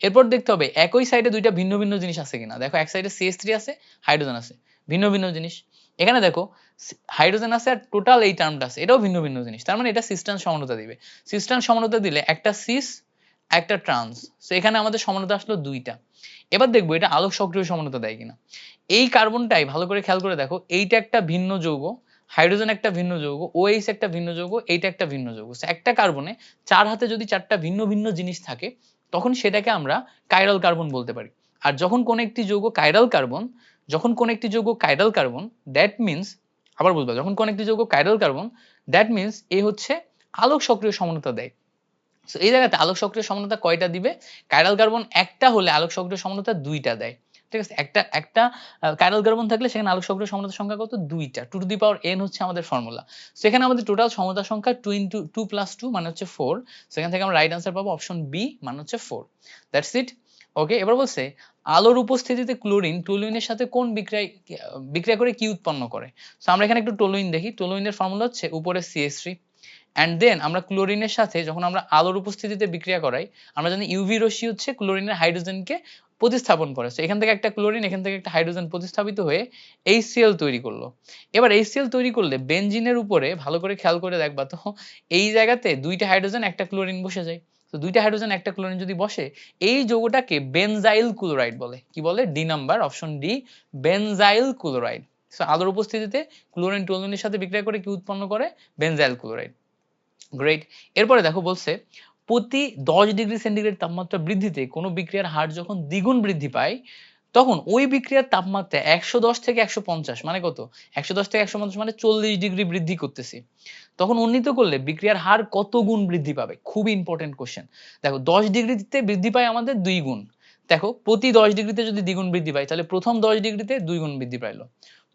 এরপর দেখতে হবে, একই সাইডে দুইটা ভিন্ন ভিন্ন জিনিস আছে কিনা। দেখো, এক সাইডে সিএস থ্রি আছে হাইড্রোজেন আছে, ভিন্ন ভিন্ন জিনিস। এখানে দেখো হাইড্রোজেন আছে আর টোটাল এই টার্মটা আছে, এটাও ভিন্ন ভিন্ন জিনিস, তার মানে এটা সিস্টান সমানতা দিবে। সিস্টান সমানতা দিলে একটা সিস একটা ট্রান্স তো এখানে আমাদের সমানতা আসলো দুইটা। এবার দেখব এটা আলোক সক্রিয় সমানতা দেয় কিনা। এই কার্বনটাই ভালো করে খেয়াল করে দেখো, এইটা একটা ভিন্ন যৌগ হাইড্রোজেন একটা ভিন্ন যৌগ ওএইচ একটা ভিন্ন যৌগ, এইটা একটা ভিন্ন যৌগ। একটা কার্বনে চার হাতে যদি চারটা ভিন্ন ভিন্ন জিনিস থাকে, তখন সেটাকে আমরা কাইরাল কার্বন বলতে পারি। আর যখন কোন একটি যৌগ কাইরাল কার্বন যখন কোন একটি যৌগ কাইরাল কার্বন দ্যাট মিন্স আবার বলব, যখন কোন একটি যৌগ কাইরাল কার্বন দ্যাট মিন্স এ হচ্ছে আলোক সক্রিয় সমানতা দেয়। So, এই জায়গাতে আলোক সক্রিয় সমানতা কয়টা দিবে? কাইরাল কার্বন একটা হলে আলোক সক্রিয় সমানতা দুইটা দেয়। ঠিক আছে? একটা একটা কাইরাল কার্বন থাকলে সেখানে আলোক সক্রিয় সমানতার সংখ্যা কত? দুইটা। Two to the power N হচ্ছে আমাদের ফর্মুলা সেখানে আমাদের টোটাল সমতার সংখ্যা two into two plus two মানে হচ্ছে ফোর সেখান থেকে আমরা রাইট আনসার পাবো অপশন বি মানে হচ্ছে ফোর দ্যাটস ইট ওকে এবার বলছে আলোর উপস্থিতিতে ক্লোরিন টলুইনের সাথে কোন বিক্রিয়া বিক্রিয়া করে কি উৎপন্ন করে? সো আমরা এখানে একটু টলুইন দেখি। টলুইনের ফর্মুলা হচ্ছে উপরে সিএস থ্রি অ্যান্ড দেন আমরা ক্লোরিনের সাথে যখন আমরা আলোর উপস্থিতিতে বিক্রিয়া করাই, আমরা জানি ইউভি রশ্মি হচ্ছে ক্লোরিনের হাইড্রোজেনকে প্রতিস্থাপন করে। এখান থেকে একটা ক্লোরিন এখান থেকে একটা হাইড্রোজেন প্রতিস্থাপিত হয়ে HCl তৈরি করল। এবার HCl তৈরি করলে বেনজিনের উপরে, ভালো করে খেয়াল করে দেখবা তো, এই জায়গাতে দুইটা হাইড্রোজেন একটা ক্লোরিন বসে যায়। তো দুইটা হাইড্রোজেন একটা ক্লোরিন যদি বসে, এই যৌগটাকে বেনজাইল ক্লোরাইড বলে। কি বলে? D number option D benzyl chloride আলোর উপস্থিতিতে ক্লোরিন টলুইনের সাথে বিক্রিয়া করে কি উৎপন্ন করে? বেনজাইল ক্লোরাইড গ্রেট এরপরে দেখো বলছে, প্রতি দশ ডিগ্রি সেন্টিগ্রেড তাপমাত্রা বৃদ্ধিতে কোনো বিক্রিয়ার হার যখন দ্বিগুণ বৃদ্ধি পায়, তখন ওই বিক্রিয়ার তাপমাত্রা একশো দশ থেকে একশো পঞ্চাশ মানে কত? একশো দশ থেকে একশো পঞ্চাশ মানে চল্লিশ ডিগ্রি বৃদ্ধি করতেছি। তখন উন্নীত করলে বিক্রিয়ার হার কত গুণ বৃদ্ধি পাবে? খুবই ইম্পর্টেন্ট কোশ্চেন দেখো, দশ ডিগ্রিতে বৃদ্ধি পায় আমাদের দুই গুণ। দেখো, প্রতি দশ ডিগ্রিতে যদি দ্বিগুণ বৃদ্ধি পায়, তাহলে প্রথম দশ ডিগ্রিতে দুই গুণ বৃদ্ধি পাইলো।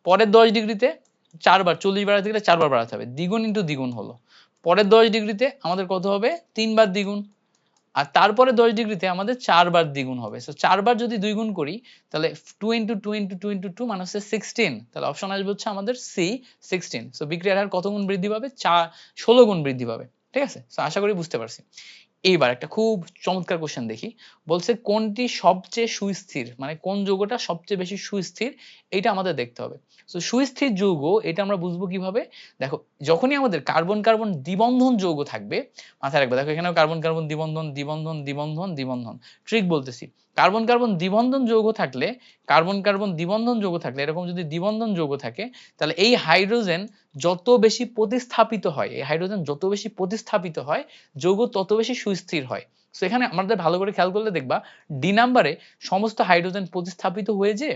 পরের দশ ডিগ্রিতে চারবার, চল্লিশ বাড়াতে গেলে চারবার বাড়াতে হবে। দ্বিগুণ ইন্টু দ্বিগুণ হলো। পরের দশ ডিগ্রিতে আমাদের কত হবে? তিনবার দ্বিগুণ। আর তারপরে দশ ডিগ্রিতে আমাদের চারবার দ্বিগুণ হবে। সো চারবার যদি দুই গুণ করি, তাহলে two into two into two into two মানে হচ্ছে সিক্সটিন তাহলে অপশন আসবে হচ্ছে আমাদের সি সিক্সটিন সো বিক্রিয়ার হার কত গুণ বৃদ্ধি পাবে? চা ষোলো গুণ বৃদ্ধি পাবে। ঠিক আছে? সো আশা করি বুঝতে পারছি। এইবার একটা খুব চমৎকার কোশ্চেন দেখি। বলছে, কোনটি সবচেয়ে সুস্থির? মানে কোন যৌগটা সবচেয়ে বেশি সুস্থির? এটা আমাদের দেখতে হবে। তো সুস্থির যৌগ, এটা আমরা বুঝব কীভাবে? দেখো, যখনই আমাদের কার্বন কার্বন দ্বিবন্ধন যৌগ থাকবে, মাথায় রাখবে। দেখো, এখানেও কার্বন কার্বন দ্বিবন্ধন দ্বিবন্ধন দ্বিবন্ধন দ্বিবন্ধন। ট্রিক বলতেছি। কার্বন কার্বন দ্বিবন্ধন যৌগ থাকলে কার্বন কার্বন দ্বিবন্ধন যৌগ থাকলে, এরকম যদি দ্বিবন্ধন যৌগ থাকে, তাহলে এই হাইড্রোজেন যত বেশি প্রতিস্থাপিত হয়, এই হাইড্রোজেন যত বেশি প্রতিস্থাপিত হয়, যৌগ তত বেশি সুস্থির হয়। সো এখানে আমাদের ভালো করে খেয়াল করলে দেখবা ডি নাম্বারে সমস্ত হাইড্রোজেন প্রতিস্থাপিত হয়ে যে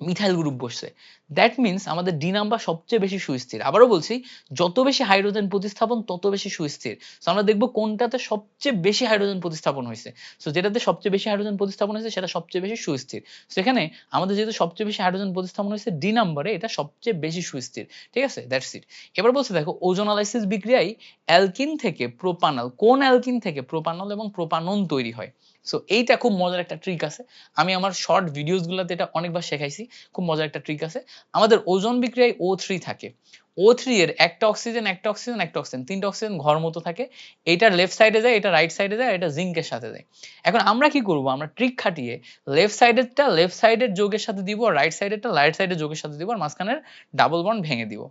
মিথাইল গ্রুপ বসছে। দ্যাট মিন্স আমাদের ডি নাম্বার সবচেয়ে বেশি সুস্থির। আবারও বলছি, যত বেশি হাইড্রোজেন প্রতিস্থাপন, তত বেশি সুস্থির। সো আমরা দেখব কোনটাতে সবচেয়ে বেশি হাইড্রোজেন প্রতিস্থাপন হয়েছে। সো যেটাতে সবচেয়ে বেশি হাইড্রোজেন প্রতিস্থাপন হয়েছে, সেটা সবচেয়ে বেশি সুস্থির। সেখানে আমাদের যেহেতু সবচেয়ে বেশি হাইড্রোজেন প্রতিস্থাপন হয়েছে ডি নাম্বারে এটা সবচেয়ে বেশি সুস্থির। ঠিক আছে? দ্যাটস ইট এবার বলছে, দেখো ওজোনালাইসিস বিক্রিয়ায় অ্যালকিন থেকে প্রোপানল কোন অ্যালকিন থেকে প্রোপানল এবং প্রোপানন তৈরি হয়? সো এইটা খুব মজার একটা ট্রিক আছে। আমি আমার শর্ট ভিডিওসগুলোতে এটা অনেকবার শেখাইছি, খুব মজার একটা ট্রিক আছে। আমাদের ওজন বিক্রিয়ায় ও থ্রি থাকে। ও থ্রি এর একটা অক্সিজেন একটা অক্সিজেন একটা অক্সিজেন তিনটা অক্সিজেন ঘর মতো থাকে। এইটা লেফট সাইডে যায়, এটা রাইট সাইডে যায়, এটা জিঙ্কের সাথে যায়। এখন আমরা কি করব? আমরা ট্রিক খাটিয়ে লেফট সাইডেরটা লেফট সাইডের যোগের সাথে দিব আর রাইট সাইডেরটা রাইট সাইডের যোগের সাথে দিব, আর মাঝখানের ডাবল বন্ড ভেঙে দিব।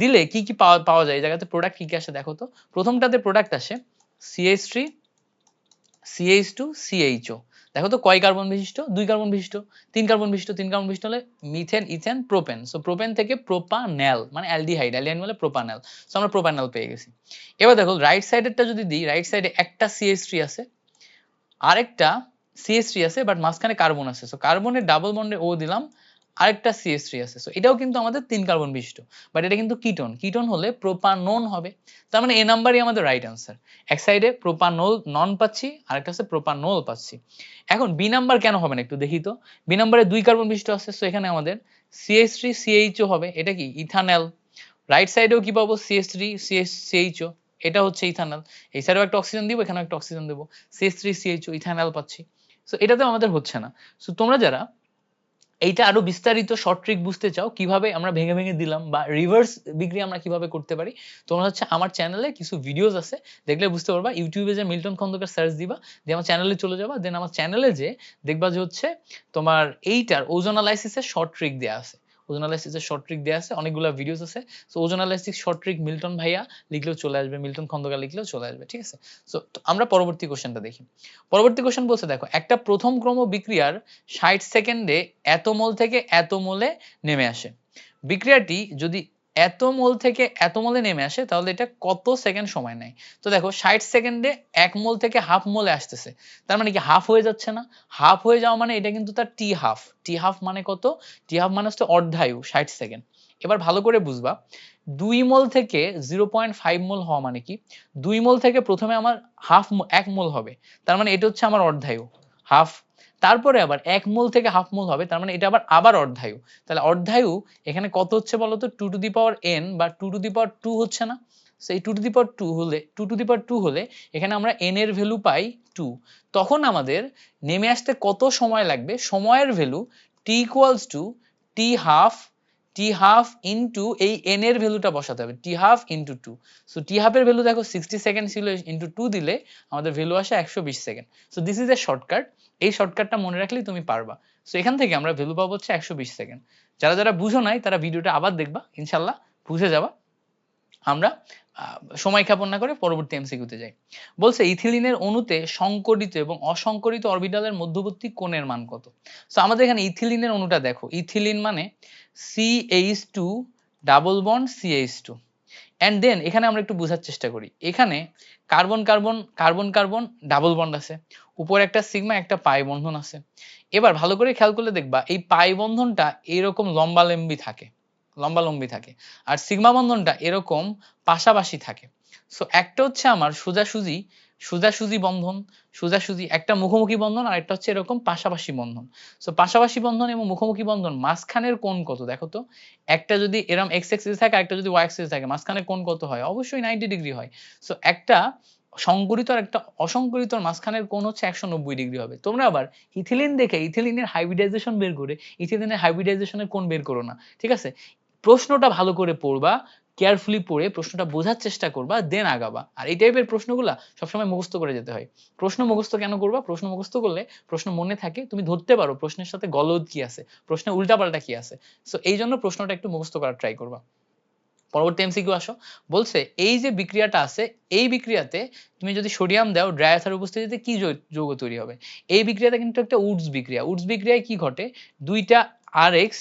দিলে কি কি পাওয়া পাওয়া যায়? এই জায়গাতে প্রোডাক্ট কি কি আসে দেখো তো। প্রথমটাতে প্রোডাক্ট আসে CH three CH two CHO দেখো তো, কয় কার্বন বিশিষ্ট? দুই কার্বন বিশিষ্ট। তিন কার্বন বিশিষ্ট, তিন কার্বন বিশিষ্ট হলে methane, ethane, propane. So propane থেকে প্রোপানেল মানে অ্যালডিহাইড। অ্যালডিহাইড মানে প্রোপানেল। সো আমরা প্রোপানেল পেয়ে গেছি। এবার দেখো রাইট সাইডেরটা যদি দিই রাইট সাইডে একটা সিএস থ্রি আছে, আরেকটা সিএস থ্রি আছে বাট মাঝখানে কার্বন আছে। সো কার্বনের ডাবল বন্ডে ও দিলাম আরেকটা সিএস থ্রি আছে। সো এটাও কিন্তু আমাদের তিন কার্বন বিশিষ্ট। বাট এটা কিন্তু কিটোন কিটোন হলে প্রোপানন হবে। তার মানে এ নাম্বারই আমাদের রাইট আনসার এক সাইডে প্রোপানল নন পাচ্ছি, আরেকটা হচ্ছে প্রোপানল পাচ্ছি। এখন বি নাম্বার কেন হবে না একটু দেখি তো। বি নাম্বারে দুই কার্বন বিশিষ্ট আছে সো এখানে আমাদের সিএস থ্রি সিএইচও হবে। এটা কি? ইথানল রাইট সাইডেও কি পাবো? সিএস থ্রি সিএস সিএইচও এটা হচ্ছে ইথানল এই সাইডেও একটা অক্সিজেন দিব, এখানেও একটা অক্সিজেন দেবো। সিএস থ্রি সিএইচও ইথানল পাচ্ছি। সো এটাতেও আমাদের হচ্ছে না। সো তোমরা যারা এইটা আরও বিস্তারিত শর্ট ট্রিক বুঝতে চাও, কীভাবে আমরা ভেঙে ভেঙে দিলাম বা রিভার্স বিক্রি আমরা কীভাবে করতে পারি, তোমরা হচ্ছে আমার চ্যানেলে কিছু ভিডিওস আছে, দেখলে বুঝতে পারবা, ইউটিউবে যে মিল্টন খন্দকার সার্চ দিবা, দিয়ে আমার চ্যানেলে চলে যাবা দেন আমার চ্যানেলে যে দেখবা যে হচ্ছে তোমার এইটার ওজোনালাইসিসের শর্ট ট্রিক দেওয়া আছে। ওজোনালাইসিসের শর্ট ট্রিক দেওয়া আছে, অনেকগুলো ভিডিওস আছে। So ozonolysis short trick Milton ভাইয়া লিখলেও চলে আসবে, মিল্টন খন্দকার লিখলেও চলে আসবে, ঠিক আছে? সো আমরা পরবর্তী কোশ্চেনটা দেখি। পরবর্তী কোশ্চেন বলছে, দেখো, একটা প্রথম ক্রম বিক্রিয়ার ষাট সেকেন্ডে এত মোল থেকে এত মোলে নেমে আসে। বিক্রিয়াটি যদি এত মোল থেকে এত মোলে নেমে আসে, তাহলে এটা কত সেকেন্ড সময় নেয়? তো দেখো, ষাট সেকেন্ডে এক মোল থেকে হাফ মোলে আসতেছে। তার মানে কি হাফ হয়ে যাচ্ছে না? হাফ হয়ে যাওয়া মানে এটা কিন্তু তার টি হাফ টি হাফ মানে কত? টি হাফ মানে হচ্ছে অর্ধায়ু, ষাট সেকেন্ড। এবার ভালো করে বুঝবা, দুই মোল থেকে জিরো পয়েন্ট ফাইভ মোল হওয়া মানে কি? দুই মোল থেকে প্রথমে আমার হাফ এক মোল হবে। তার মানে এটা হচ্ছে আমার অর্ধায়ু। হাফ তারপরে আবার এক মোল থেকে হাফ মোল হবে, তার মানে এটা আবার আবার অর্ধায়ু। তাহলে অর্ধায়ু এখানে কত হচ্ছে বলতো? Two to the power N বা two to the power two হচ্ছে না? সেই two to the power two হলে two to the power two হলে এখানে আমরা এন এর ভ্যালু পাই টু তখন আমাদের নেমে আসতে কত সময় লাগবে? সময়ের value T equals to T half T half into এই এন এর ভ্যালুটা বসাতে হবে T half into two so T হাফের ভ্যালু দেখো সিক্সটি সেকেন্ড ছিল ইন্টু টু দিলে আমাদের ভ্যালু আসে একশো বিশ second so this is a shortcut এই শর্টকাটটা মনে রাখলেই তুমি পারবা। সো এখান থেকে আমরা ভ্যালু পাবো হচ্ছে একশো বিশ সেকেন্ড যারা যারা বুঝো নাই, তারা ভিডিওটা আবার দেখবা। ইনশাল্লাহ বুঝে যাবা। আমরা সময় ক্ষেপণ না করে পরবর্তী এমসিকিউতে যাই। বলছে, ইথিলিনের অণুতে সংকরিত এবং অসংকরিত অরবিটালের মধ্যবর্তী কোণের মান কত? সো আমাদের এখানে ইথিলিনের অণুটা দেখো। ইথিলিন মানে CH two double bond CH two and then এখানে আমরা একটু বোঝার চেষ্টা করি। এখানে carbon carbon carbon carbon double bond আছে। উপরে একটা সিগমা একটা পাই বন্ধন আছে। এবার ভালো করে খেয়াল করলে দেখবা, এই পাই বন্ধনটা এরকম লম্বালম্বি থাকে। লম্বালম্বি থাকে। আর সিগমা বন্ধনটা এরকম পাশাপাশি থাকে। সো একটা হচ্ছে আমার সোজাসুজি সোজাসুজি বন্ধন, সোজাসুজি একটা মুখোমুখি বন্ধন আর একটা হচ্ছে এরকম পাশাপাশি বন্ধন। সো পাশাপাশি বন্ধন এবং মুখোমুখি বন্ধন মাঝখানের কোণ কত দেখো তো? একটা যদি এরম এক্স এক্সিস থাকে একটা যদি ওয়াই এক্সিস থাকে মাঝখানে কোণ কত হয়? অবশ্যই নাইনটি ডিগ্রি হয়। সো একটা সংকরিত আর একটা অসংকরিত মাঝখানের কোণ হচ্ছে একশো নব্বই ডিগ্রি হবে। তোমরা আবার ইথিলিন দেখে, ইথিলিনের হাইব্রিডাইজেশন বের করে, ইথিলিনের হাইব্রিডাইজেশনের কোণ বের করো না, ঠিক আছে? প্রশ্নটা ভালো করে পড়বা কেয়ারফুলি পড়ে প্রশ্নটা বোঝার চেষ্টা করবা দেন আগাবা। আর এই টাইপের প্রশ্নগুলা সবসময় মুখস্থ করে যেতে হয়। প্রশ্ন মুখস্থ কেন করবা? প্রশ্ন মুখস্থ করলে প্রশ্ন মনে থাকে, তুমি ধরতে পারো প্রশ্নের সাথে গলদ কি আছে, প্রশ্নের উল্টাপাল্টা কি আছে। সো এই জন্য প্রশ্নটা একটু মুখস্থ করার ট্রাই করবা। পরবর্তী এমসি এমসিকিউ আসো। বলছে, এই যে বিক্রিয়াটা আছে, এই বিক্রিয়াতে তুমি যদি সোডিয়াম দাও ড্রায়াথার উপস্থিতিতে কি যৌগ তৈরি হবে? এই বিক্রিয়াটা কিন্তু একটা উডস বিক্রিয়া। উডস বিক্রিয়ায় কি ঘটে? দুইটা আর এক্স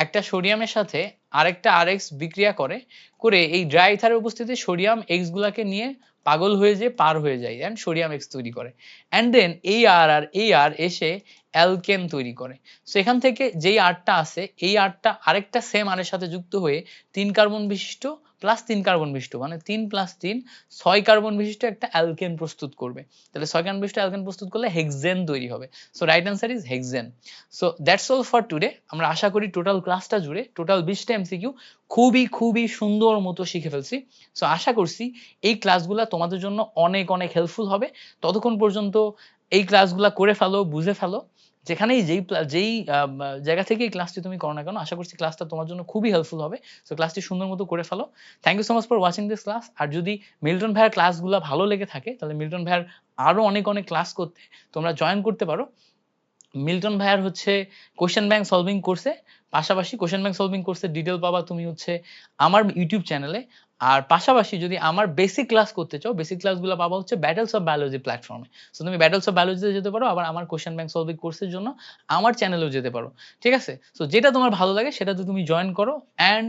একটা সোডিয়ামের সাথে আরেকটা আর এক্স বিক্রিয়া করে করে এই ড্রাই ইথারের উপস্থিতি সোডিয়াম এক্স গুলাকে নিয়ে পাগল হয়ে যে পার হয়ে যায় অ্যান্ড সোডিয়াম এক্স তৈরি করে। অ্যান্ড দেন এই আর আর এই আর এসে অ্যালকেন তৈরি করে। সো এখান থেকে যেই আরটা আছে এই আরটা আরেকটা সেম আরের সাথে যুক্ত হয়ে তিন কার্বন বিশিষ্ট প্লাস তিন কার্বন বিশিষ্ট মানে তিন প্লাস তিন ছয় কার্বন বিশিষ্ট একটা অ্যালকেন প্রস্তুত করবে। তাহলে ছয় কার্বন বিশিষ্ট অ্যালকেন প্রস্তুত করলে হেক্সেন তৈরি হবে। So right answer is hexane so that's all for today আমরা আশা করি টোটাল ক্লাসটা জুড়ে টোটাল বিশটা এমসিকিউ খুবই খুবই সুন্দর মতো শিখে ফেলছি। সো আশা করছি এই ক্লাসগুলো তোমাদের জন্য অনেক অনেক হেল্পফুল হবে। ততক্ষণ পর্যন্ত এই ক্লাসগুলো করে ফেলো, বুঝে ফেলো। যেখানেই যেই যেই জায়গা থেকে ক্লাসটি তুমি করো না কেন, আশা করছি ক্লাসটা তোমার জন্য খুবই হেল্পফুল হবে। সো ক্লাসটি সুন্দর মতো করে ফেলো। Thank you so much for watching this class আর যদি মিল্টন ভাইয়ের ক্লাসগুলো ভালো লেগে থাকে, তাহলে মিল্টন ভাইয়ের আরও অনেক অনেক ক্লাস করতে তোমরা জয়েন করতে পারো। মিল্টন ভাইয়ার হচ্ছে কোশ্চেন ব্যাংক সলভিং কোর্সে পাশাপাশি কোশ্চেন ব্যাংক সলভিং কোর্সের ডিটেল পাবা তুমি হচ্ছে আমার ইউটিউব চ্যানেলে আর পাশাপাশি যদি আমার বেসিক ক্লাস করতে চাও বেসিক ক্লাসগুলো পাবা হচ্ছে ব্যাটলস অফ বায়োলজি প্ল্যাটফর্মে সো তুমি ব্যাটলস অফ বায়োলজিতে যেতে পারো, আবার আমার কোশ্চেন ব্যাংক সলভিং কোর্সের জন্য আমার চ্যানেলেও যেতে পারো। ঠিক আছে? সো যেটা তোমার ভালো লাগে সেটাতে তুমি জয়েন করো অ্যান্ড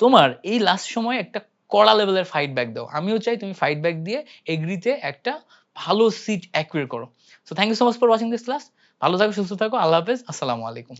তোমার এই লাস্ট সময় একটা কড়া লেভেলের ফাইট ব্যাক দাও। আমিও চাই তুমি ফাইট ব্যাক দিয়ে এগ্রিতে একটা ভালো সিট অ্যাকুয়ার করো। So thank you so much for watching this class ভালো থাকো, সুস্থ থাকো। আল্লাহ হাফেজ। আসসালামু আলাইকুম।